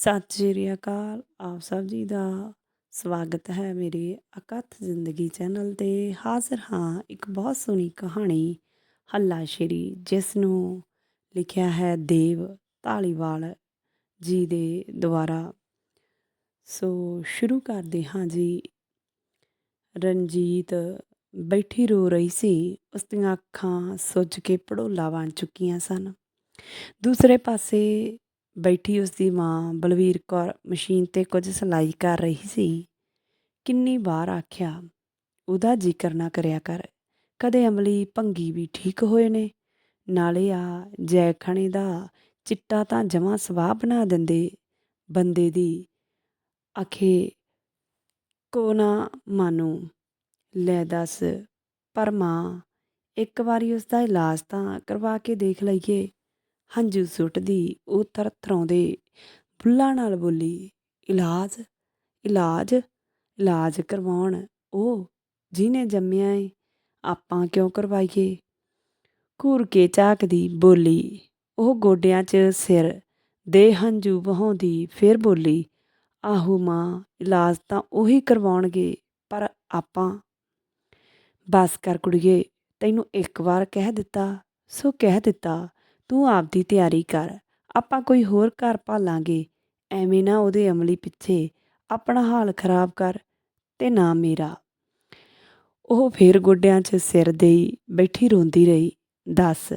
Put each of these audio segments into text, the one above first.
ਸਤਿ ਸ਼੍ਰੀ ਅਕਾਲ। ਆਪ ਸਭ ਜੀ ਦਾ ਸਵਾਗਤ ਹੈ ਮੇਰੇ ਅਕਥ ਜ਼ਿੰਦਗੀ ਚੈਨਲ ਤੇ। ਹਾਜ਼ਰ ਹਾਂ ਇੱਕ ਬਹੁਤ ਸੋਹਣੀ ਕਹਾਣੀ ਹੱਲਾ ਸ਼ੇਰੀ ਜਿਸ ਨੂੰ ਲਿਖਿਆ ਹੈ ਦੇਵ ਢਾਲੀਵਾਲ ਜੀ ਦੇ ਦੁਆਰਾ। ਸੋ ਸ਼ੁਰੂ ਕਰਦੇ ਹਾਂ ਜੀ। ਰਣਜੀਤ ਬੈਠੀ ਰੋ ਰਹੀ ਸੀ, ਉਸ ਦੀਆਂ ਅੱਖਾਂ ਸੁੱਜ ਕੇ ਪੜੋਲਾ ਬਣ ਚੁੱਕੀਆਂ ਸਨ। ਦੂਸਰੇ ਪਾਸੇ ਬੈਠੀ ਉਸ ਦੀ ਮਾਂ ਬਲਵੀਰ ਕੌਰ ਮਸ਼ੀਨ ਤੇ ਕੁਝ ਸਿਲਾਈ ਕਰ ਰਹੀ ਸੀ। ਕਿੰਨੀ ਵਾਰ ਆਖਿਆ, ਉਹਦਾ ਜ਼ਿਕਰ ਨਾ ਕਰਿਆ ਕਰ। ਕਦੇ ਅਮਲੀ ਭੰਗੀ ਵੀ ਠੀਕ ਹੋਏ ਨੇ। ਨਾਲੇ ਆ ਜੈਖਣੇ ਦਾ ਚਿੱਟਾ ਤਾਂ ਜਮਾਂ ਸਵਾਹ ਬਣਾ ਦਿੰਦੇ। ਬੰਦੇ ਦੀ ਅਖੇ ਕੋ ਨਾ ਮਾਨੂ। ਲੈ ਦੱਸ। ਪਰ ਮਾਂ, ਇੱਕ ਵਾਰੀ ਉਸ ਦਾ ਇਲਾਜ ਤਾਂ ਕਰਵਾ ਕੇ ਦੇਖ ਲਈਏ। ਹੰਝੂ ਸੁੱਟਦੀ, ਉਹ ਥਰਥਰਾਉਂਦੇ ਬੁੱਲਾਂ ਨਾਲ ਬੋਲੀ, ਇਲਾਜ ਇਲਾਜ ਇਲਾਜ ਕਰਵਾਉਣ, ਉਹ ਜਿਹਨੇ ਜੰਮਿਆ ਏ, ਆਪਾਂ ਕਿਉਂ ਕਰਵਾਈਏ? ਘੂਰ ਕੇ ਝਾਕਦੀ, ਬੋਲੀ, ਉਹ ਗੋਡਿਆਂ 'ਚ ਸਿਰ, ਦੇ ਹੰਝੂ ਵਹਾਉਂਦੀ, ਫਿਰ ਬੋਲੀ, ਆਹੋ ਮਾਂ, ਇਲਾਜ ਤਾਂ ਉਹੀ ਕਰਵਾਉਣਗੇ, ਪਰ ਆਪਾਂ ਬਸ ਕਰ ਕੁੜੀਏ, ਤੈਨੂੰ ਇੱਕ ਵਾਰ ਕਹਿ ਦਿੱਤਾ, ਸੋ ਕਹਿ ਦਿੱਤਾ ਤੂੰ ਆਪਦੀ ਤਿਆਰੀ ਕਰ। ਆਪਾਂ ਕੋਈ ਹੋਰ ਘਰ ਭਾਲਾਂਗੇ। ਐਵੇਂ ਨਾ ਉਹਦੇ ਅਮਲੀ ਪਿੱਛੇ ਆਪਣਾ ਹਾਲ ਖਰਾਬ ਕਰ ਤੇ ਨਾ ਮੇਰਾ। ਉਹ ਫੇਰ ਗੋਡਿਆਂ 'ਚ ਸਿਰ ਦੇਈ ਬੈਠੀ ਰੋਂਦੀ ਰਹੀ। ਦੱਸ,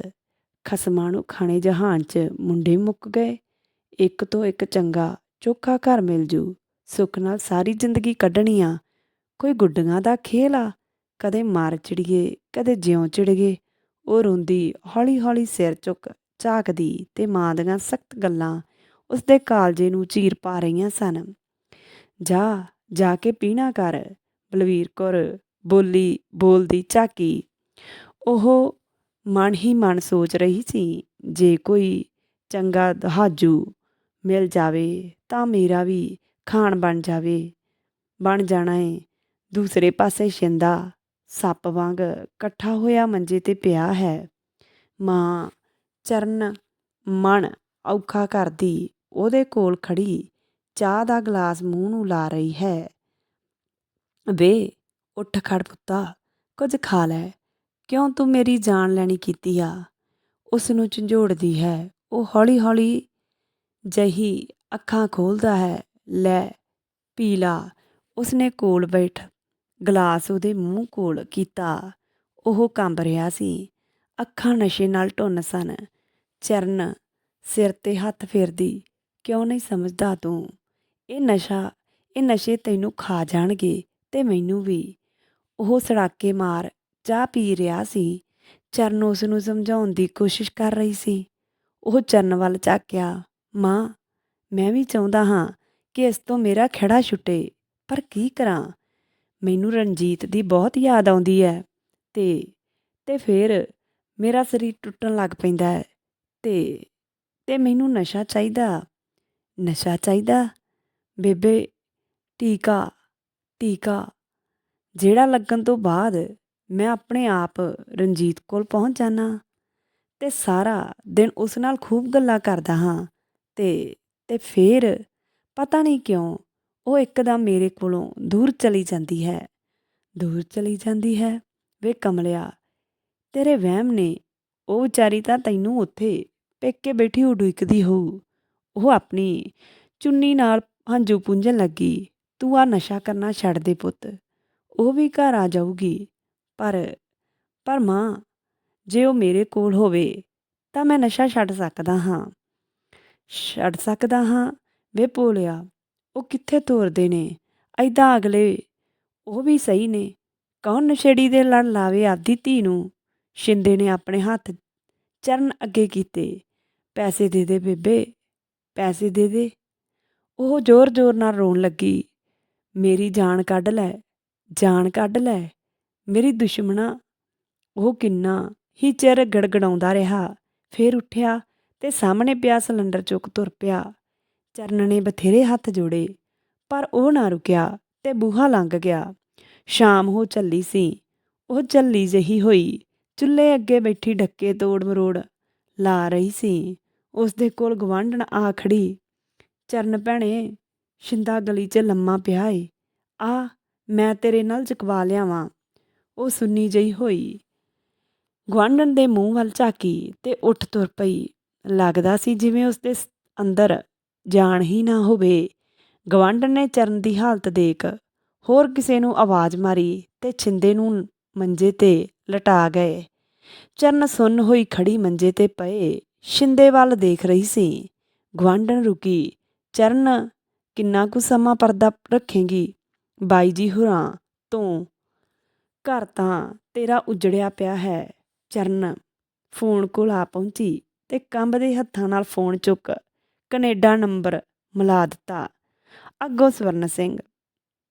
ਖਸਮਾਂ ਨੂੰ ਖਾਣੇ ਜਹਾਨ 'ਚ ਮੁੰਡੇ ਮੁੱਕ ਗਏ? ਇੱਕ ਤੋਂ ਇੱਕ ਚੰਗਾ ਚੋਖਾ ਘਰ ਮਿਲ ਜੂ। ਸੁੱਖ ਨਾਲ ਸਾਰੀ ਜ਼ਿੰਦਗੀ ਕੱਢਣੀ ਆ। ਕੋਈ ਗੁੱਡੀਆਂ ਦਾ ਖੇਲ ਆ? ਕਦੇ ਮਾਰ ਚਿੜੀਏ, ਕਦੇ ਜਿਉਂ ਚਿੜੀਏ। ਉਹ ਰੋਂਦੀ ਹੌਲੀ ਹੌਲੀ ਸਿਰ ਚੁੱਕ ਝਾਕਦੀ ਤੇ ਮਾਂ ਦੀਆਂ ਸਖਤ ਗੱਲਾਂ ਉਸਦੇ ਕਾਲਜੇ ਨੂੰ ਚੀਰ ਪਾ ਰਹੀਆਂ ਸਨ। ਜਾ ਜਾ ਕੇ ਪੀਣਾ ਕਰ, ਬਲਵੀਰ ਕੌਰ ਬੋਲੀ, ਬੋਲਦੀ ਝਾਕੀ। ਉਹ ਮਨ ਹੀ ਮਨ ਸੋਚ ਰਹੀ ਸੀ, ਜੇ ਕੋਈ ਚੰਗਾ ਦਹਾਜੂ ਮਿਲ ਜਾਵੇ ਤਾਂ ਮੇਰਾ ਵੀ ਖਾਣ ਬਣ ਜਾਵੇ। ਬਣ ਜਾਣਾ ਏ। ਦੂਸਰੇ ਪਾਸੇ ਸ਼ਿੰਦਾ ਸੱਪ ਵਾਂਗ ਇਕੱਠਾ ਹੋਇਆ ਮੰਜੇ ਤੇ ਪਿਆ ਹੈ। ਮਾਂ ਚਰਨ ਮਨ ਔਖਾ ਕਰਦੀ, ਉਹਦੇ ਕੋਲ ਖੜੀ ਚਾਹ ਦਾ ਗਲਾਸ ਮੂੰਹ ਨੂੰ ਲਾ ਰਹੀ ਹੈ। ਵੇ, ਉੱਠ ਖੜ ਪੁੱਤਾ, ਕੁਝ ਖਾ ਲੈ, ਕਿਉਂ ਤੂੰ ਮੇਰੀ ਜਾਨ ਲੈਣੀ ਕੀਤੀ ਆ? ਉਸ ਨੂੰ ਝੰਜੋੜਦੀ ਹੈ, ਉਹ ਹੌਲੀ ਹੌਲੀ ਜਹੀ ਅੱਖਾਂ ਖੋਲਦਾ ਹੈ, ਲੈ, ਪੀ ਲਾ। ਉਸਨੇ ਕੋਲ ਬੈਠ ਗਲਾਸ ਉਹਦੇ ਮੂੰਹ ਕੋਲ ਕੀਤਾ, ਉਹ ਕੰਬ ਰਿਹਾ ਸੀ। ਅੱਖਾਂ ਨਸ਼ੇ ਨਾਲ ਟੁੰਨ ਸਨ। ਚਰਨ ਸਿਰ ਤੇ ਹੱਥ ਫੇਰਦੀ, ਕਿਉਂ ਨਹੀਂ ਸਮਝਦਾ ਤੂੰ? ਇਹ ਨਸ਼ਾ, ਇਹ ਨਸ਼ੇ ਤੈਨੂੰ ਖਾ ਜਾਣਗੇ ਤੇ ਮੈਨੂੰ ਵੀ। ਉਹ ਸੜਾਕੇ ਮਾਰ ਚਾਹ ਪੀ ਰਿਹਾ ਸੀ। ਚਰਨ ਉਸ ਨੂੰ ਸਮਝਾਉਣ ਦੀ ਕੋਸ਼ਿਸ਼ ਕਰ ਰਹੀ ਸੀ। ਉਹ ਚਰਨ ਵੱਲ ਝਾਕਿਆ, ਮਾਂ, ਮੈਂ ਵੀ ਚਾਹੁੰਦਾ ਹਾਂ ਕਿ ਇਸ ਤੋਂ ਮੇਰਾ ਖੜਾ ਛੁੱਟੇ, ਪਰ ਕੀ ਕਰਾਂ? ਮੈਨੂੰ ਰਣਜੀਤ ਦੀ ਬਹੁਤ ਯਾਦ ਆਉਂਦੀ ਹੈ ਤੇ ਤੇ ਫਿਰ ਮੇਰਾ ਸਰੀਰ ਟੁੱਟਣ ਲੱਗ ਪੈਂਦਾ ਹੈ। ਤੇ ਤੇ ਮੈਨੂੰ ਨਸ਼ਾ ਚਾਹੀਦਾ। ਨਸ਼ਾ ਚਾਹੀਦਾ? ਬੇਬੇ, ਟੀਕਾ ਟੀਕਾ। ਜਿਹੜਾ ਲੱਗਣ ਤੋਂ ਬਾਅਦ ਮੈਂ ਆਪਣੇ ਆਪ ਰਣਜੀਤ ਕੋਲ ਪਹੁੰਚ ਜਾਣਾ ਤੇ ਸਾਰਾ ਦਿਨ ਉਸ ਨਾਲ ਖੂਬ ਗੱਲਾਂ ਕਰਦਾ ਹਾਂ ਤੇ ਤੇ ਫਿਰ ਪਤਾ ਨਹੀਂ ਕਿਉਂ ਉਹ ਇੱਕਦਮ ਮੇਰੇ ਕੋਲੋਂ ਦੂਰ ਚਲੀ ਜਾਂਦੀ ਹੈ। ਦੂਰ ਚਲੀ ਜਾਂਦੀ ਹੈ। ਵੇ ਕਮਲਿਆ, ਤੇਰੇ ਵਹਿਮ ਨੇ, ਉਹ ਵਿਚਾਰੀ ਤਾਂ ਤੈਨੂੰ ਉੱਥੇ ਪੇਕੇ ਬੈਠੀ ਉਡੀਕਦੀ ਹੋਊ। ਉਹ ਆਪਣੀ ਚੁੰਨੀ ਨਾਲ ਹੰਝੂ ਪੁੰਝਣ ਲੱਗੀ। ਤੂੰ ਆ ਨਸ਼ਾ ਕਰਨਾ ਛੱਡ ਦੇ ਪੁੱਤ। ਉਹ ਵੀ ਘਰ ਆ ਜਾਊਗੀ। ਪਰ ਪਰ ਮਾਂ, ਜੇ ਉਹ ਮੇਰੇ ਕੋਲ ਹੋਵੇ, ਤਾਂ ਮੈਂ ਨਸ਼ਾ ਛੱਡ ਸਕਦਾ ਹਾਂ। ਛੱਡ ਸਕਦਾ ਹਾਂ? ਵੇ ਭੋਲਿਆ, ਉਹ ਕਿੱਥੇ ਤੋਰਦੇ ਨੇ? ਐਦਾਂ ਅਗਲੇ, ਉਹ ਵੀ ਸਹੀ ਨੇ। ਕੌਣ ਨਸ਼ੇੜੀ ਦੇ ਲੜ ਲਾਵੇ ਆਪਦੀ ਧੀ ਨੂੰ? ਸ਼ਿੰਦੇ ਨੇ ਆਪਣੇ ਹੱਥ ਚਰਨ ਅੱਗੇ ਕੀਤੇ। ਪੈਸੇ ਦੇ ਦੇ ਬੇਬੇ, ਪੈਸੇ ਦੇ ਦੇ। ਉਹ ਜ਼ੋਰ-ਜ਼ੋਰ ਨਾਲ ਰੋਣ ਲੱਗੀ। ਮੇਰੀ ਜਾਨ ਕੱਢ ਲੈ, ਜਾਨ ਕੱਢ ਲੈ, ਮੇਰੀ ਦੁਸ਼ਮਣਾ। ਉਹ ਕਿੰਨਾ ਹੀ ਚਿਰ ਗੜਗੜਾਉਂਦਾ ਰਿਹਾ, ਫੇਰ ਉੱਠਿਆ ਤੇ ਸਾਹਮਣੇ ਪਿਆ ਸਿਲੰਡਰ ਚੁੱਕ ਤੁਰ ਪਿਆ। ਚਰਨ ਨੇ ਬਥੇਰੇ ਹੱਥ ਜੋੜੇ, ਪਰ ਉਹ ਨਾ ਰੁਕਿਆ ਤੇ ਬੂਹਾ ਲੰਘ ਗਿਆ। ਸ਼ਾਮ ਹੋ ਚੱਲੀ ਸੀ। ਉਹ ਚੱਲੀ ਜਹੀ ਹੋਈ, ਚੁੱਲ੍ਹੇ ਅੱਗੇ ਬੈਠੀ ਢੱਕੇ ਤੋੜ ਮਰੋੜ ਲਾ ਰਹੀ ਸੀ। ਉਸ ਦੇ ਕੋਲ ਗਵਾਂਢਣ ਆ ਖੜੀ। ਚਰਨ ਭੈਣੇ, ਸ਼ਿੰਦਾ ਗਲੀ 'ਚ ਲੰਮਾ ਪਿਆ ਏ। ਆ, ਮੈਂ ਤੇਰੇ ਨਾਲ ਚਕਵਾ ਲਿਆਵਾਂ। ਉਹ ਸੁੰਨੀ ਜਿਹੀ ਹੋਈ। ਗੁਆਂਢਣ ਦੇ ਮੂੰਹ ਵੱਲ ਝਾਕੀ ਤੇ ਉੱਠ ਤੁਰ ਪਈ। ਲੱਗਦਾ ਸੀ ਜਿਵੇਂ ਉਸਦੇ ਸ- ਅੰਦਰ ਜਾਣ ਹੀ ਨਾ ਹੋਵੇ। ਗਵਾਂਢਣ ਨੇ ਚਰਨ ਦੀ ਹਾਲਤ ਦੇਖ, ਹੋਰ ਕਿਸੇ ਨੂੰ ਆਵਾਜ਼ ਮਾਰੀ ਤੇ ਛਿੰਦੇ ਨੂੰ ਮੰਜੇ ਤੇ ਲਟਾ ਗਏ। ਚਰਨ ਸੁੰਨ ਹੋਈ ਖੜੀ ਮੰਜੇ ਤੇ ਪਏ। ਸ਼ਿੰਦੇ ਵੱਲ ਦੇਖ ਰਹੀ ਸੀ। ਗਵਾਂਢਣ ਰੁਕੀ। ਚਰਨ, ਕਿੰਨਾ ਕੁ ਸਮਾਂ ਪਰਦਾ ਰੱਖੇਗੀ? ਬਾਈ ਜੀ ਹੁਰਾਂ, ਤੋਂ? ਘਰ ਤਾਂ ਤੇਰਾ ਉਜੜਿਆ ਪਿਆ ਹੈ। ਚਰਨ, ਫੋਨ ਕੋਲ ਆ ਪਹੁੰਚੀ ਤੇ ਕੰਬਦੇ ਹੱਥਾਂ ਨਾਲ ਫੋਨ ਚੁੱਕ। ਕੈਨੇਡਾ ਨੰਬਰ ਮਿਲਾ ਦਿੱਤਾ। ਅੱਗੋਂ ਸਵਰਨ ਸਿੰਘ।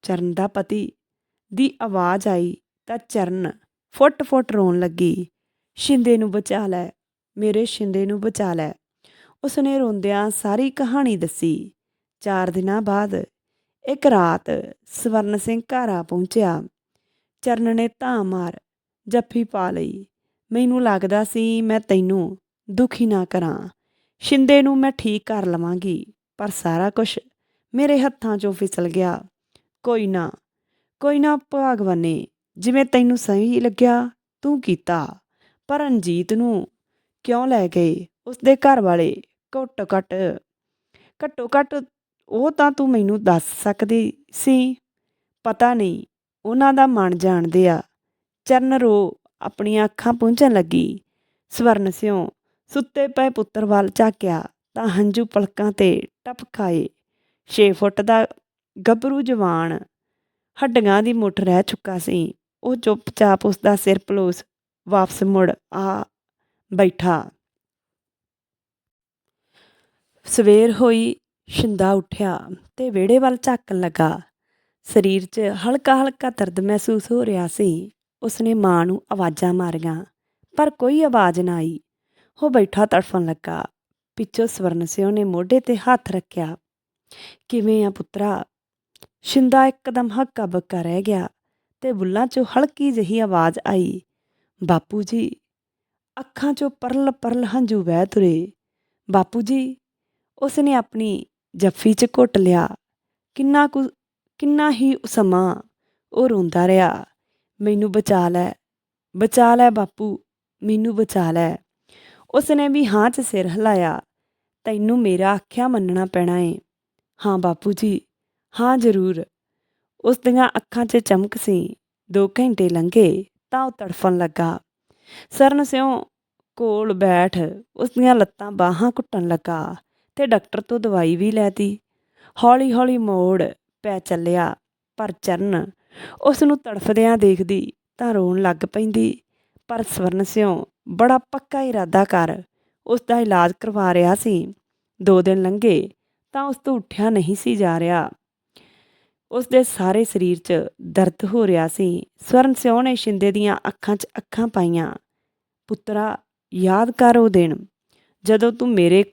ਚਰਨ ਦਾ ਪਤੀ ਦੀ ਆਵਾਜ਼ ਆਈ ਤਾਂ ਚਰਨ ਫੁੱਟ-ਫੁੱਟ ਰੋਣ ਲੱਗੀ। ਸ਼ਿੰਦੇ ਨੂੰ ਬਚਾ ਲੈ। ਮੇਰੇ ਸ਼ਿੰਦੇ ਨੂੰ ਬਚਾ ਲੈ। ਉਸਨੇ ਰੋਂਦਿਆਂ ਸਾਰੀ ਕਹਾਣੀ ਦੱਸੀ। ਚਾਰ ਦਿਨਾਂ ਬਾਅਦ ਇੱਕ ਰਾਤ ਸਵਰਨ ਸਿੰਘ ਘਰ ਆ ਪਹੁੰਚਿਆ। ਚਰਨ ਨੇ ਧਾਂ ਮਾਰ, ਜੱਫੀ ਪਾ ਲਈ। ਮੈਨੂੰ ਲੱਗਦਾ ਸੀ ਮੈਂ ਤੈਨੂੰ ਦੁਖੀ ਨਾ ਕਰਾਂ। ਸ਼ਿੰਦੇ ਨੂੰ ਮੈਂ ਠੀਕ ਕਰ ਲਵਾਂਗੀ, ਪਰ ਸਾਰਾ ਕੁਝ ਮੇਰੇ ਹੱਥਾਂ 'ਚੋਂ ਫਿਸਲ ਗਿਆ। ਕੋਈ ਨਾ ਕੋਈ ਨਾ ਭਗਵਾਨੇ, ਜਿਵੇਂ ਤੈਨੂੰ ਸਹੀ ਲੱਗਿਆ, ਤੂੰ ਕੀਤਾ। ਪਰ ਰਣਜੀਤ ਨੂੰ ਕਿਉਂ ਲੈ ਗਏ ਉਸਦੇ ਘਰ ਵਾਲੇ ਘੱਟ ਘੱਟ, ਘੱਟੋ ਘੱਟ ਉਹ ਤਾਂ ਤੂੰ ਮੈਨੂੰ ਦੱਸ ਸਕਦੀ ਸੀ। ਪਤਾ ਨਹੀਂ, ਉਹਨਾਂ ਦਾ ਮਨ ਜਾਣਦੇ ਆ। ਚਰਨ ਰੋ ਆਪਣੀਆਂ ਅੱਖਾਂ ਪੂੰਝਣ ਲੱਗੀ। ਸਵਰਨ ਸਿਉ ਸੁੱਤੇ ਪਏ ਪੁੱਤਰ ਵੱਲ ਝਾਕਿਆ ਤਾਂ ਹੰਝੂ ਪਲਕਾਂ ਤੇ ਟਪਕ ਖਾਏ। 6 ਫੁੱਟ ਦਾ ਗੱਭਰੂ ਜਵਾਨ ਹੱਡੀਆਂ ਦੀ ਮੁੱਠ ਰਹਿ ਚੁੱਕਾ ਸੀ। ਉਹ ਚੁੱਪਚਾਪ ਉਸ ਦਾ ਸਿਰ ਪਲੋਸ ਵਾਪਸ ਮੁੜ ਆ ਬੈਠਾ। ਸਵੇਰ ਹੋਈ ਸ਼ਿੰਦਾ ਉੱਠਿਆ ਤੇ ਵਿਹੜੇ ਵੱਲ ਝਾਕਣ ਲੱਗਾ। ਸਰੀਰ 'ਚ ਹਲਕਾ ਹਲਕਾ ਦਰਦ ਮਹਿਸੂਸ ਹੋ ਰਿਹਾ ਸੀ। ਉਸਨੇ ਮਾਂ ਨੂੰ ਆਵਾਜ਼ਾਂ ਮਾਰੀਆਂ, ਪਰ ਕੋਈ ਆਵਾਜ਼ ਨਾ ਆਈ। ਉਹ ਬੈਠਾ ਤੜਫਣ ਲੱਗਾ। ਪਿੱਛੋਂ ਸਵਰਨ ਸਿਉ ਨੇ ਮੋਢੇ ਤੇ ਹੱਥ ਰੱਖਿਆ। ਕਿਵੇਂ ਆ ਪੁੱਤਰਾ? ਸ਼ਿੰਦਾ ਇੱਕਦਮ ਹੱਕਾ ਬੱਕਾ ਰਹਿ ਗਿਆ ਤੇ ਬੁੱਲਾਂ 'ਚੋਂ ਹਲਕੀ ਜਿਹੀ ਆਵਾਜ਼ ਆਈ, ਬਾਪੂ ਜੀ ਅੱਖਾਂ 'ਚੋਂ ਪਰਲ ਪਰਲ ਹੰਝੂ ਵਹਿ ਤੁਰੇ। ਬਾਪੂ ਜੀ, ਉਸਨੇ ਆਪਣੀ ਜੱਫੀ 'ਚ ਘੁੱਟ ਲਿਆ। ਕਿੰਨਾ ਕੁ, ਕਿੰਨਾ ਹੀ ਸਮਾਂ ਉਹ ਰੋਂਦਾ ਰਿਹਾ। ਮੈਨੂੰ ਬਚਾ ਲੈ ਬਚਾ ਲੈ ਬਾਪੂ, ਮੈਨੂੰ ਬਚਾ ਲੈ। ਉਸਨੇ ਵੀ ਹਾਂ 'ਚ ਸਿਰ ਹਿਲਾਇਆ। ਤੈਨੂੰ ਮੇਰਾ ਆਖਿਆ ਮੰਨਣਾ ਪੈਣਾ ਏ। ਹਾਂ ਬਾਪੂ ਜੀ, ਹਾਂ ਜ਼ਰੂਰ। ਉਸ ਦੀਆਂ ਅੱਖਾਂ 'ਚ ਚਮਕ ਸੀ। ਦੋ ਘੰਟੇ ਲੰਘੇ, ਤਾਂ ਉਹ ਤੜਫਣ ਲੱਗਾ। ਸਰਨ ਸਿਉ ਕੋਲ ਬੈਠ ਉਸ ਦੀਆਂ ਲੱਤਾਂ ਬਾਹਾਂ ਘੁੱਟਣ ਲੱਗਾ ਤੇ ਡਾਕਟਰ ਤੋਂ ਦਵਾਈ ਵੀ ਲੈਤੀ। ਹੌਲੀ ਹੌਲੀ ਮੋੜ ਪੈ ਚੱਲਿਆ, ਪਰ ਚਰਨ ਉਸ ਨੂੰ ਤੜਫਦਿਆਂ ਦੇਖਦੀ ਤਾਂ ਰੋਣ ਲੱਗ ਪੈਂਦੀ। ਪਰ ਸਵਰਨ ਸਿਉ ਬੜਾ ਪੱਕਾ ਇਰਾਦਾ ਕਰ ਉਸ ਦਾ ਇਲਾਜ ਕਰਵਾ ਰਿਹਾ ਸੀ। ਦੋ ਦਿਨ ਲੰਘੇ ਤਾਂ ਉਸ ਤੋਂ ਉੱਠਿਆ ਨਹੀਂ ਸੀ ਜਾ ਰਿਹਾ। ਉਸ ਦੇ ਸਾਰੇ ਸਰੀਰ 'ਚ ਦਰਦ ਹੋ ਰਿਹਾ ਸੀ। ਸਵਰਨ ਸਿਉ ਨੇ ਸ਼ਿੰਦੇ ਦੀਆਂ ਅੱਖਾਂ 'ਚ ਅੱਖਾਂ ਪਾਈਆਂ। ਪੁੱਤਰਾ, ਯਾਦ ਕਰ ਉਹ ਦਿਨ, ਜਦੋਂ ਤੂੰ ਮੇਰੇ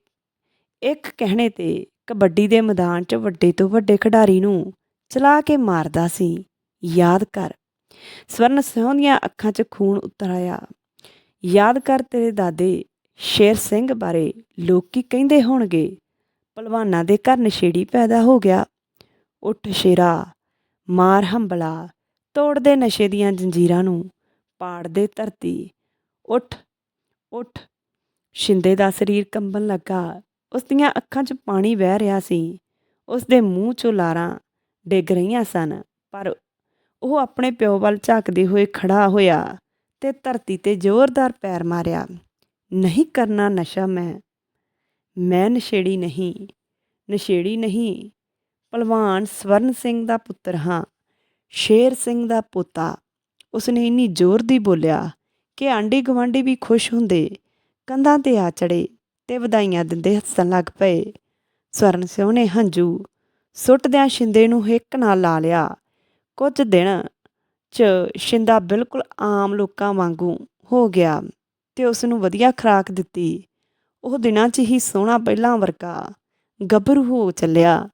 ਇੱਕ ਕਹਿਣੇ ਤੇ ਕਬੱਡੀ ਦੇ ਮੈਦਾਨ 'ਚ ਵੱਡੇ ਤੋਂ ਵੱਡੇ ਖਿਡਾਰੀ ਨੂੰ ਚਲਾ ਕੇ ਮਾਰਦਾ ਸੀ। ਯਾਦ ਕਰ। ਸਵਰਨ ਸਿਉ ਦੀਆਂ ਅੱਖਾਂ 'ਚ ਖੂਨ ਉਤਰ ਆਇਆ। ਯਾਦ ਕਰ ਤੇਰੇ ਦਾਦੇ ਸ਼ੇਰ ਸਿੰਘ ਬਾਰੇ ਲੋਕੀ ਕਹਿੰਦੇ ਹੋਣਗੇ ਪਹਿਲਵਾਨਾਂ ਦੇ ਘਰ ਨਸ਼ੇੜੀ ਪੈਦਾ ਹੋ ਗਿਆ। ਉੱਠ ਸ਼ੇਰਾ, ਮਾਰ ਹੰਬਲਾ ਤੋੜਦੇ ਨਸ਼ੇ ਦੀਆਂ ਜੰਜੀਰਾਂ ਨੂੰ ਪਾੜਦੇ ਧਰਤੀ। ਉੱਠ ਉੱਠ। ਸ਼ਿੰਦੇ ਦਾ ਸਰੀਰ ਕੰਬਣ ਲੱਗਾ। ਉਸ ਦੀਆਂ ਅੱਖਾਂ 'ਚ ਪਾਣੀ ਵਹਿ ਰਿਹਾ ਸੀ। ਉਸ ਦੇ ਮੂੰਹ 'ਚੋਂ ਲਾਰਾਂ ਡਿੱਗ ਰਹੀਆਂ ਸਨ, ਪਰ ਉਹ ਆਪਣੇ ਪਿਓ ਵੱਲ ਝਾਕਦੇ ਹੋਏ ਖੜਾ ਹੋਇਆ ਤੇ ਧਰਤੀ ਤੇ ਜ਼ੋਰਦਾਰ ਪੈਰ ਮਾਰਿਆ। ਨਹੀਂ ਕਰਨਾ ਨਸ਼ਾ ਮੈਂ। ਮੈਂ ਨਸ਼ੇੜੀ ਨਹੀਂ। ਨਸ਼ੇੜੀ ਨਹੀਂ। ਭਲਵਾਨ ਸਵਰਨ ਸਿੰਘ ਦਾ ਪੁੱਤਰ ਹਾਂ, ਸ਼ੇਰ ਸਿੰਘ ਦਾ ਪੋਤਾ। ਉਸਨੇ ਇੰਨੀ ਜ਼ੋਰ ਦੀ ਬੋਲਿਆ ਕਿ ਆਂਢੀ ਗਵਾਂਢੀ ਵੀ ਖੁਸ਼ ਹੁੰਦੇ, ਕੰਧਾਂ ਤੇ ਆ ਚੜੇ ਤੇ ਵਧਾਈਆਂ ਦਿੰਦੇ ਹੱਸਣ ਲੱਗ ਪਏ। ਸਵਰਨ ਸਿੰਘ ਨੇ ਹੰਝੂ ਸੁੱਟਦਿਆਂ ਸ਼ਿੰਦੇ ਨੂੰ ਹਿੱਕ ਨਾਲ ਲਾ ਲਿਆ। ਕੁਝ ਦਿਨ ਚ ਸ਼ਿੰਦਾ ਬਿਲਕੁਲ ਆਮ ਲੋਕਾਂ ਵਾਂਗੂ ਹੋ ਗਿਆ ਤੇ ਉਸ ਨੂੰ ਵਧੀਆ ਖੁਰਾਕ ਦਿੱਤੀ। ਉਹ ਦਿਨਾਂ 'ਚ ਹੀ ਸੋਹਣਾ ਪਹਿਲਾਂ ਵਰਗਾ ਗੱਭਰੂ ਹੋ ਚੱਲਿਆ।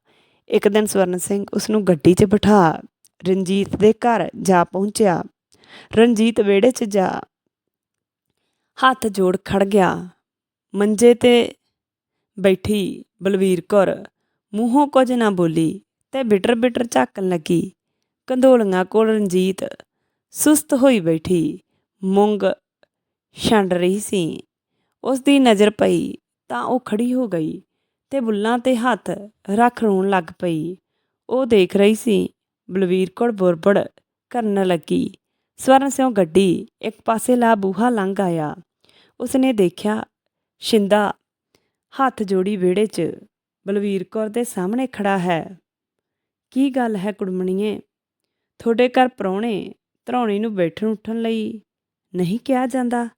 ਇੱਕ ਦਿਨ ਸਵਰਨ ਸਿੰਘ ਉਸ ਨੂੰ ਗੱਡੀ 'ਚ ਬਿਠਾ, ਰਣਜੀਤ ਦੇ ਘਰ ਜਾ ਪਹੁੰਚਿਆ। ਰਣਜੀਤ ਵਿਹੜੇ 'ਚ ਜਾ ਹੱਥ ਜੋੜ ਖੜ ਗਿਆ। ਮੰਜੇ ਤੇ ਬੈਠੀ ਬਲਵੀਰ ਕੌਰ ਮੂੰਹੋਂ ਕੁਝ ਨਾ ਬੋਲੀ ਤੇ ਬਿਟਰ ਬਿਟਰ ਝਾਕਣ ਲੱਗੀ। ਕੰਧੋਲੀਆਂ ਕੋਲ ਰਣਜੀਤ ਸੁਸਤ ਹੋਈ ਬੈਠੀ, ਮੁੰਗ ਛੰਡ ਰਹੀ ਸੀ। ਉਸ ਦੀ ਨਜ਼ਰ ਪਈ ਤਾਂ ਉਹ ਖੜੀ ਹੋ ਗਈ। ਤੇ ਬੁੱਲਾਂ ਤੇ ਹੱਥ ਰੱਖ ਰੋਣ ਲੱਗ ਪਈ। ਉਹ ਦੇਖ ਰਹੀ ਸੀ, ਬਲਵੀਰ ਕੋਲ ਬੁਰਬੜ ਕਰਨ ਲੱਗੀ। ਸਵਰਨ ਸਿਉ ਗੱਡੀ ਇੱਕ ਪਾਸੇ ਲਾ ਬੂਹਾ ਲੰਘ ਆਇਆ। ਉਸਨੇ ਦੇਖਿਆ ਸ਼ਿੰਦਾ ਹੱਥ ਜੋੜੀ ਵਿਹੜੇ 'ਚ ਬਲਵੀਰ ਕੌਰ ਦੇ ਸਾਹਮਣੇ ਖੜਾ ਹੈ। ਕੀ ਗੱਲ ਹੈ ਕੁੜਮਣੀਏ? ਤੁਹਾਡੇ ਘਰ ਪ੍ਰਾਹੁਣੇ ਧਰੌਣੀ ਨੂੰ ਬੈਠਣ ਉੱਠਣ ਲਈ ਨਹੀਂ ਕਿਹਾ ਜਾਂਦਾ?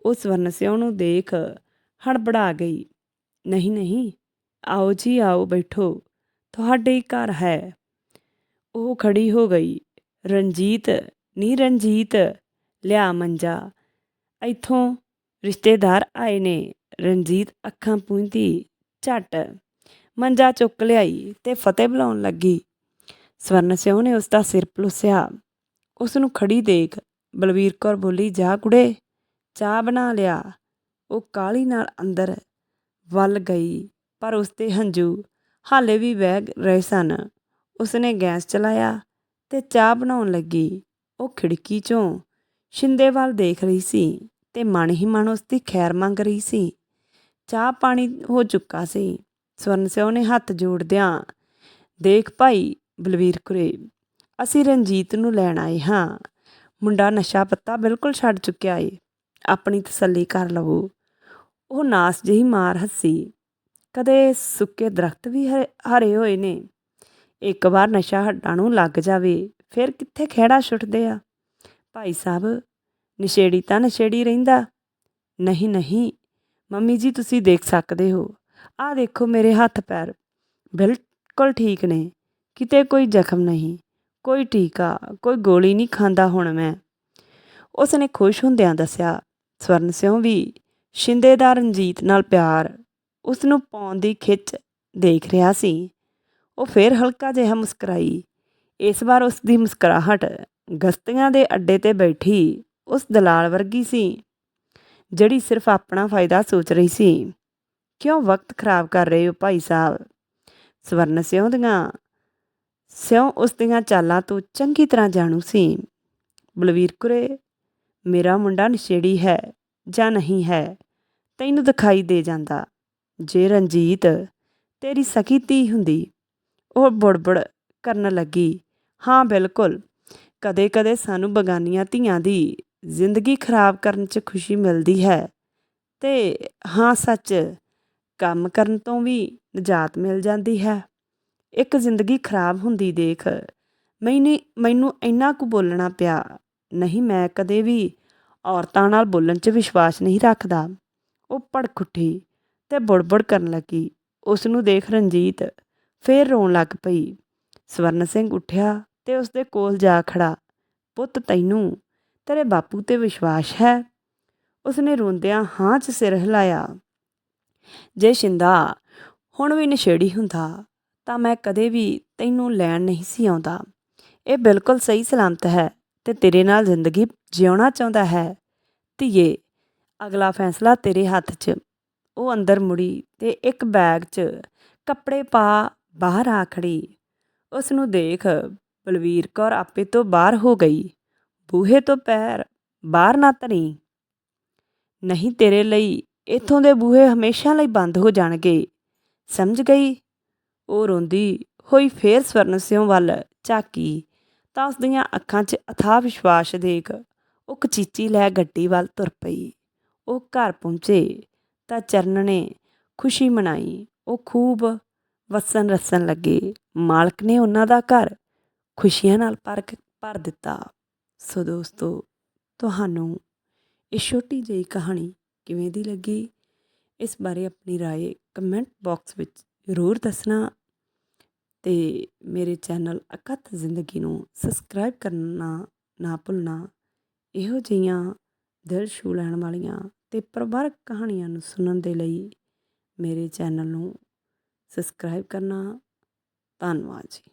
ਉਹ ਸਵਰਨ ਸਿਉ ਨੂੰ ਦੇਖ ਹੜਬੜਾ ਗਈ। ਨਹੀਂ ਨਹੀਂ, ਆਓ ਜੀ, ਆਓ, ਬੈਠੋ, ਤੁਹਾਡੇ ਹੀ ਘਰ ਹੈ। ਉਹ ਖੜੀ ਹੋ ਗਈ। ਰਣਜੀਤ, ਨੀ ਰਣਜੀਤ, ਲਿਆ ਮੰਜਾ। ਇੱਥੋਂ ਰਿਸ਼ਤੇਦਾਰ ਆਏ ਨੇ। ਰਣਜੀਤ ਅੱਖਾਂ ਪੂੰਝਦੀ ਝੱਟ। ਮੰਜਾ ਚੁੱਕ ਲਿਆਈ ਤੇ ਫਤਿਹ ਬੁਲਾਉਣ ਲੱਗੀ। ਸਵਰਨ ਸਿਉ ਨੇ ਉਸ ਦਾ ਸਿਰ ਪਲੁਸਿਆ। ਉਸ ਨੂੰ ਖੜੀ ਦੇਖ ਬਲਵੀਰ ਕੌਰ ਬੋਲੀ, ਜਾ ਕੁੜੇ, ਚਾਹ ਬਣਾ ਲਿਆ। ਉਹ ਕਾਲੀ ਨਾਲ ਅੰਦਰ ਵੱਲ ਗਈ, ਪਰ ਉਸਦੇ ਹੰਝੂ ਹਾਲੇ ਵੀ ਵਹਿ ਰਹੇ ਸਨ। ਉਸਨੇ ਗੈਸ ਚਲਾਇਆ ਤੇ ਚਾਹ ਬਣਾਉਣ ਲੱਗੀ। ਉਹ ਖਿੜਕੀ ਚੋਂ ਸ਼ਿੰਦੇ ਵੱਲ ਦੇਖ ਰਹੀ ਸੀ ਤੇ ਮਨ ਹੀ ਮਨ ਉਸ ਦੀ ਖੈਰ ਮੰਗ ਰਹੀ ਸੀ। ਚਾਹ ਪਾਣੀ ਹੋ ਚੁੱਕਾ ਸੀ। ਸਵਰਨ ਸਿਓ ਨੇ ਹੱਥ ਜੋੜਦਿਆਂ, ਦੇਖ ਭਾਈ ਬਲਵੀਰ ਕੁਰੇ, ਅਸੀਂ ਰਣਜੀਤ ਨੂੰ ਲੈਣ ਆਏ ਹਾਂ। ਮੁੰਡਾ ਨਸ਼ਾ ਪੱਤਾ ਬਿਲਕੁਲ ਛੱਡ ਚੁੱਕਿਆ ਏ। ਆਪਣੀ ਤਸੱਲੀ ਕਰ ਲਵੋ। ਉਹ ਨਾਸ ਜਿਹੀ ਮਾਰ ਹੱਸੀ। ਕਦੇ ਸੁੱਕੇ ਦਰਖਤ ਵੀ ਹਰੇ ਹੋਏ ਨੇ। ਇੱਕ ਵਾਰ ਨਸ਼ਾ ਹੱਡਾਂ ਨੂੰ ਲੱਗ ਜਾਵੇ, ਫਿਰ ਕਿੱਥੇ ਖਹਿੜਾ ਛੁੱਟਦੇ ਆ? ਭਾਈ ਸਾਹਿਬ, ਨਸ਼ੇੜੀ ਤਾਂ ਨਸ਼ੇੜੀ ਰਹਿੰਦਾ। ਨਹੀਂ ਨਹੀਂ, ਮੰਮੀ ਜੀ, ਤੁਸੀਂ ਦੇਖ ਸਕਦੇ ਹੋ। ਆਹ ਦੇਖੋ ਮੇਰੇ ਹੱਥ ਪੈਰ। ਬਿਲਕੁਲ ਠੀਕ ਨੇ। ਕਿਤੇ ਕੋਈ ਜ਼ਖਮ ਨਹੀਂ। ਕੋਈ ਟੀਕਾ, ਕੋਈ ਗੋਲੀ ਨਹੀਂ ਖਾਂਦਾ ਹੁਣ ਮੈਂ। ਉਸ ਨੇ ਖੁਸ਼ ਹੁੰਦਿਆਂ ਦੱਸਿਆ, ਸਵਰਨ ਸਿਉ ਵੀ ਸ਼ਿੰਦੇ ਦਾ ਰਣਜੀਤ ਨਾਲ ਪਿਆਰ ਉਸ ਨੂੰ ਪਾਉਣ ਦੀ ਖਿੱਚ ਦੇਖ ਰਿਹਾ ਸੀ। ਉਹ ਫੇਰ ਹਲਕਾ ਜਿਹਾ ਮੁਸਕਰਾਈ। ਇਸ ਵਾਰ ਉਸ ਦੀ ਮੁਸਕਰਾਹਟ ਗਸਤੀਆਂ ਦੇ ਅੱਡੇ ਤੇ ਬੈਠੀ ਉਸ ਦਲਾਲ ਵਰਗੀ ਸੀ, ਜਿਹੜੀ ਸਿਰਫ ਆਪਣਾ ਫਾਇਦਾ ਸੋਚ ਰਹੀ ਸੀ। ਕਿਉਂ ਵਕਤ ਖਰਾਬ ਕਰ ਰਹੇ ਹੋ ਭਾਈ ਸਾਹਿਬ? ਸਵਰਨ ਸਿਉਂ ਦੀਆਂ? ਸਿਉਂ ਉਸ ਦੀਆਂ ਚਾਲਾਂ ਤੋਂ ਚੰਗੀ ਤਰ੍ਹਾਂ ਜਾਣੂ ਸੀ। ਬਲਵੀਰ ਕੁਰੇ, ਮੇਰਾ ਮੁੰਡਾ ਨਸ਼ੇੜੀ ਹੈ। ਜਾਂ ਨਹੀਂ ਹੈ, ਤੈਨੂੰ ਦਿਖਾਈ ਦੇ ਜਾਂਦਾ। ਜੇ ਰਣਜੀਤ ਤੇਰੀ ਸਕੀ ਧੀ ਹੁੰਦੀ, ਉਹ ਬੁੜਬੁੜ ਕਰਨ ਲੱਗੀ। ਹਾਂ, ਬਿਲਕੁਲ। ਕਦੇ-ਕਦੇ ਸਾਨੂੰ ਬਗਾਨੀਆਂ ਧੀਆਂ ਦੀ ਜ਼ਿੰਦਗੀ ਖਰਾਬ ਕਰਨ 'ਚ ਖੁਸ਼ੀ ਮਿਲਦੀ ਹੈ। ਤੇ ਹਾਂ, ਸੱਚ, ਕੰਮ ਕਰਨ ਤੋਂ ਵੀ ਨਜਾਤ ਮਿਲ ਜਾਂਦੀ ਹੈ। ਇੱਕ ਜ਼ਿੰਦਗੀ ਖਰਾਬ ਹੁੰਦੀ ਦੇਖ, ਮੈਨੇ, ਮੈਨੂੰ ਇੰਨਾ ਕੁ ਬੋਲਣਾ ਪਿਆ। ਨਹੀਂ, ਮੈਂ ਕਦੇ ਵੀ ਔਰਤਾਂ ਨਾਲ ਬੋਲਣ 'ਚ ਵਿਸ਼ਵਾਸ ਨਹੀਂ ਰੱਖਦਾ। ਉਹ ਭੜਕ ਉੱਠੀ ਤੇ ਬੁੜਬੁੜ ਕਰਨ ਲੱਗੀ। ਉਸ ਨੂੰ ਦੇਖ ਰਣਜੀਤ ਫੇਰ ਰੋਣ ਲੱਗ ਪਈ। ਸਵਰਨ ਸਿੰਘ ਉੱਠਿਆ ਤੇ ਉਸ ਦੇ ਕੋਲ ਜਾ ਖੜਾ ਪੁੱਤ, ਤੈਨੂੰ ਤੇਰੇ ਬਾਪੂ ਤੇ ਵਿਸ਼ਵਾਸ ਹੈ? ਉਸਨੇ ਰੋਂਦਿਆਂ ਹਾਂ 'ਚ ਸਿਰ ਹਿਲਾਇਆ। ਜੇ ਸ਼ਿੰਦਾ ਹੁਣ ਵੀ ਨਸ਼ੇੜੀ ਹੁੰਦਾ, ਤਾਂ ਮੈਂ ਕਦੇ ਵੀ ਤੈਨੂੰ ਲੈਣ ਨਹੀਂ ਸੀ ਆਉਂਦਾ। ਇਹ ਬਿਲਕੁਲ ਸਹੀ ਸਲਾਮਤ ਹੈ ਤੇ ਤੇਰੇ ਨਾਲ ਜ਼ਿੰਦਗੀ ਜਿਉਣਾ ਚਾਹੁੰਦਾ ਹੈ। ਧੀਏ, ਅਗਲਾ ਫੈਸਲਾ ਤੇਰੇ ਹੱਥ 'ਚ। ਉਹ ਅੰਦਰ ਮੁੜੀ ਤੇ ਇੱਕ ਬੈਗ 'ਚ ਕੱਪੜੇ ਪਾ ਬਾਹਰ ਆ ਖੜੀ। ਉਸ ਨੂੰ ਦੇਖ ਬਲਵੀਰ ਕੌਰ ਆਪੇ ਤੋਂ ਬਾਹਰ ਹੋ ਗਈ। ਬੂਹੇ ਤੋਂ ਪੈਰ ਬਾਹਰ ਨਾ ਧਰੀ। ਨਹੀਂ ਤੇਰੇ ਲਈ ਇਥੋਂ ਦੇ ਬੂਹੇ ਹਮੇਸ਼ਾ ਲਈ ਬੰਦ ਹੋ ਜਾਣਗੇ। ਸਮਝ ਗਈ? ਉਹ ਰੋਂਦੀ ਹੋਈ ਫੇਰ ਸਵਰਨ ਸਿਉ ਵੱਲ ਝਾਕੀ। ਤਾਂ ਉਸ ਦੀਆਂ ਅੱਖਾਂ 'ਚ ਅਥਾਹ ਵਿਸ਼ਵਾਸ ਦੇਖ ਉਹ ਕਚੀਚੀ ਲੈ ਗੱਡੀ ਵੱਲ ਤੁਰ ਪਈ ਉਹ ਘਰ ਪਹੁੰਚੇ ਤਾਂ ਚਰਨ ਨੇ ਖੁਸ਼ੀ ਮਨਾਈ ਉਹ ਖੂਬ ਵਸਣ ਰਸਣ ਲੱਗੇ ਮਾਲਕ ਨੇ ਉਹਨਾਂ ਦਾ ਘਰ ਖੁਸ਼ੀਆਂ ਨਾਲ ਭਰ ਭਰ ਦਿੱਤਾ ਸੋ ਦੋਸਤੋ ਤੁਹਾਨੂੰ ਇਹ ਛੋਟੀ ਜਿਹੀ ਕਹਾਣੀ ਕਿਵੇਂ ਦੀ ਲੱਗੀ ਇਸ ਬਾਰੇ ਆਪਣੀ رائے ਕਮੈਂਟ ਬਾਕਸ ਵਿੱਚ ਜ਼ਰੂਰ ਦੱਸਣਾ ਤੇ ਮੇਰੇ ਚੈਨਲ ਅਕਤ ਜ਼ਿੰਦਗੀ ਨੂੰ ਸਬਸਕ੍ਰਾਈਬ ਕਰਨਾ ਨਾ ਭੁੱਲਣਾ ਇਹੋ ਜਿਹੀਆਂ ਦਿਲ ਛੂਹ ਲੈਣ ਵਾਲੀਆਂ ਅਤੇ ਪਰਿਵਾਰਕ ਕਹਾਣੀਆਂ ਨੂੰ ਸੁਣਨ ਦੇ ਲਈ ਮੇਰੇ ਚੈਨਲ ਨੂੰ ਸਬਸਕ੍ਰਾਈਬ ਕਰਨਾ। ਧੰਨਵਾਦ ਜੀ।